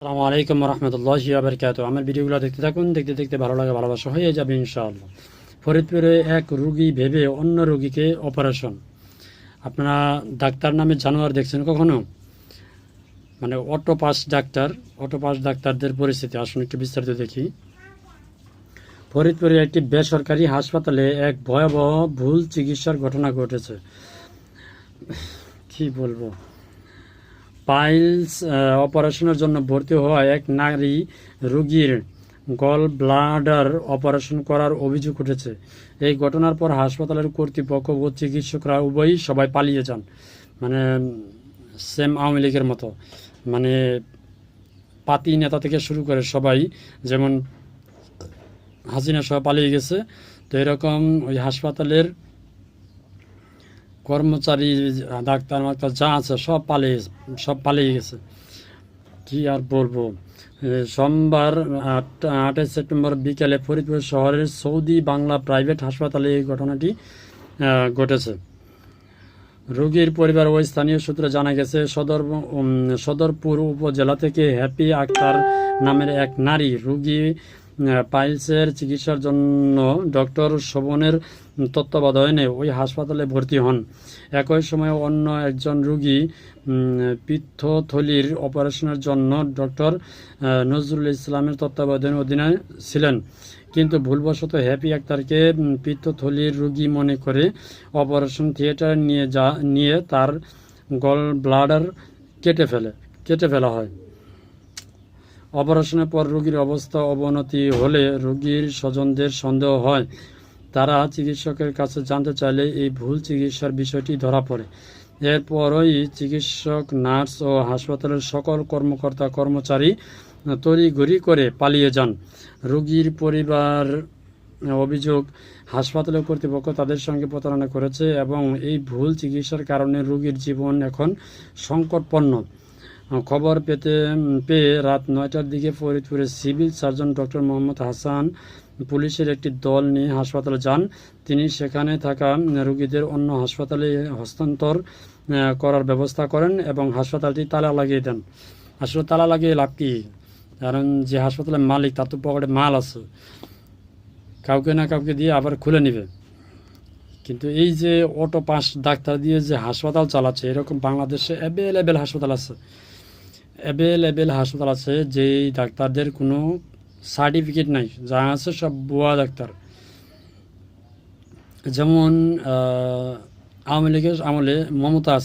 আসসালামু আলাইকুম রহমতুল্লাহ বারকাত আমার ভিডিওগুলো দেখতে থাকুন, দেখতে দেখতে ভালো লাগে, ভালোবাসা হয়ে যাবে ইনশাআল্লাহ। ফরিদপুরে এক রুগী ভেবে অন্য রুগীকে অপারেশন। আপনারা ডাক্তার নামে জানোয়ার দেখছেন কখনো? মানে অটো পাস ডাক্তার অটো পাস ডাক্তারদের পরিস্থিতি। আসুন একটু বিস্তারিত দেখি। ফরিদপুরে একটি বেসরকারি হাসপাতালে এক ভয়াবহ ভুল চিকিৎসার ঘটনা ঘটেছে। কি বলব? পাইলস অপারেশনের জন্য ভর্তি হওয়া এক নারী রোগীর গল ব্লাডার অপারেশন করার অভিযোগ উঠেছে। এই ঘটনার পর হাসপাতালের কর্তৃপক্ষ ও চিকিৎসকরা উভয়ই সবাই পালিয়ে যান। মানে সেম আওয়ামী লীগের মতো। মানে পাতি নেতা থেকে শুরু করে সবাই যেমন হাসিনা সহ পালিয়ে গেছে, তো এরকম ওই হাসপাতালের কর্মচারী, ডাক্তার, মাক্তার যা আছে সব পালিয়ে সব পালিয়ে গেছে। কি আর বলব? সোমবার আঠাশ সেপ্টেম্বর বিকেলে ফরিদপুর শহরের সৌদি বাংলা প্রাইভেট হাসপাতালে এই ঘটনাটি ঘটেছে। রোগীর পরিবার ওই স্থানীয় সূত্রে জানা গেছে, সদর সদরপুর উপজেলা থেকে হ্যাপি আক্তার নামের এক নারী রোগী পাইলসের চিকিৎসার জন্য ডক্টর শোভনের তত্ত্বাবধানে ওই হাসপাতালে ভর্তি হন। একই সময় অন্য একজন রোগী পিত্তথলির অপারেশনের জন্য ডক্টর নজরুল ইসলামের তত্ত্বাবধানে অধীনে ছিলেন। কিন্তু ভুলবশত হ্যাপি আক্তারকে পিত্তথলির রোগী মনে করে অপারেশন থিয়েটার নিয়ে যা, নিয়ে তার গল ব্লাডার কেটে ফেলে, কেটে ফেলা হয়। অপারেশনের পর রোগীর অবস্থা অবনতি হলে রোগীর স্বজনদের সন্দেহ হয়। তারা চিকিৎসকের কাছে জানতে চাইলে এই ভুল চিকিৎসার বিষয়টি ধরা পড়ে। এরপরই চিকিৎসক, নার্স ও হাসপাতালের সকল কর্মকর্তা, কর্মচারী তড়িঘড়ি করে পালিয়ে যান। রোগীর পরিবার অভিযোগ, হাসপাতালের কর্তৃপক্ষ তাদের সঙ্গে প্রতারণা করেছে এবং এই ভুল চিকিৎসার কারণে রোগীর জীবন এখন সংকটপন্ন। খবর পেতে, পেয়ে রাত নয়টার দিকে ফরিদপুরের civil surgeon doctor Mohammad Hasan পুলিশের একটি দল নিয়ে হাসপাতালে যান। তিনি সেখানে থাকা রোগীদের অন্য হাসপাতালে হস্তান্তর করার ব্যবস্থা করেন এবং হাসপাতালটি তালা লাগিয়ে দেন। আসলে তালা লাগিয়ে লাভ কি? কারণ যে হাসপাতালের মালিক, তার তো পকেটে মাল আছে। কাউকে না কাউকে দিয়ে আবার খুলে নেবে। কিন্তু এই যে অটো পাস ডাক্তার দিয়ে যে হাসপাতাল চালাচ্ছে, এরকম বাংলাদেশে অ্যাভেলেবেল হাসপাতাল আছে। অ্যাভেলেবেল হাসপাতাল আছে, যেই ডাক্তারদের কোনো সার্টিফিকেট নাই, যা আছে সব বুয়া ডাক্তার। যেমন আওয়ামী লীগের আমলে মমতাজ,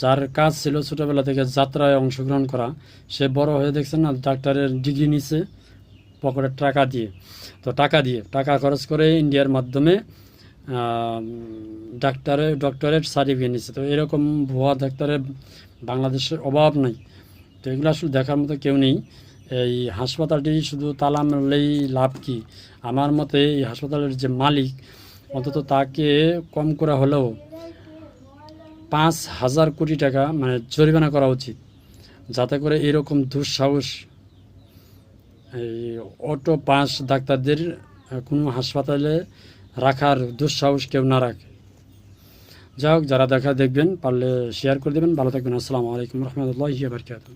যার কাজ ছিল ছোটোবেলা থেকে যাত্রায় অংশগ্রহণ করা, সে বড় হয়ে দেখছেন না, ডাক্তারের ডিগ্রি নিছে পকেটের টাকা দিয়ে। তো টাকা দিয়ে, টাকা খরচ করে ইন্ডিয়ার মাধ্যমে ডাক্তারে ডক্টরেট সার্টিফিকেট নিচ্ছে তো এরকম ভুয়া ডাক্তারের বাংলাদেশের অভাব নাই। তো এগুলো আসলে দেখার মতো কেউ নেই। এই হাসপাতালটি শুধু তালা মারলেই লাভ কি? আমার মতে এই হাসপাতালের যে মালিক, অন্তত তাকে কম করা হলেও পাঁচ হাজার কোটি টাকা মানে জরিমানা করা উচিত। যাতে করে এরকম দুঃসাহস এই অটো পাস ডাক্তারদের কোনো হাসপাতালে রাখার দুঃসাহস কেউ না রাখে। যাই যারা দেখা দেখবেন, পারলে শেয়ার করে দেবেন। ভালো থাকবেন। আসসালামু আলাইকুম রহমতুল্লাহ বারকাত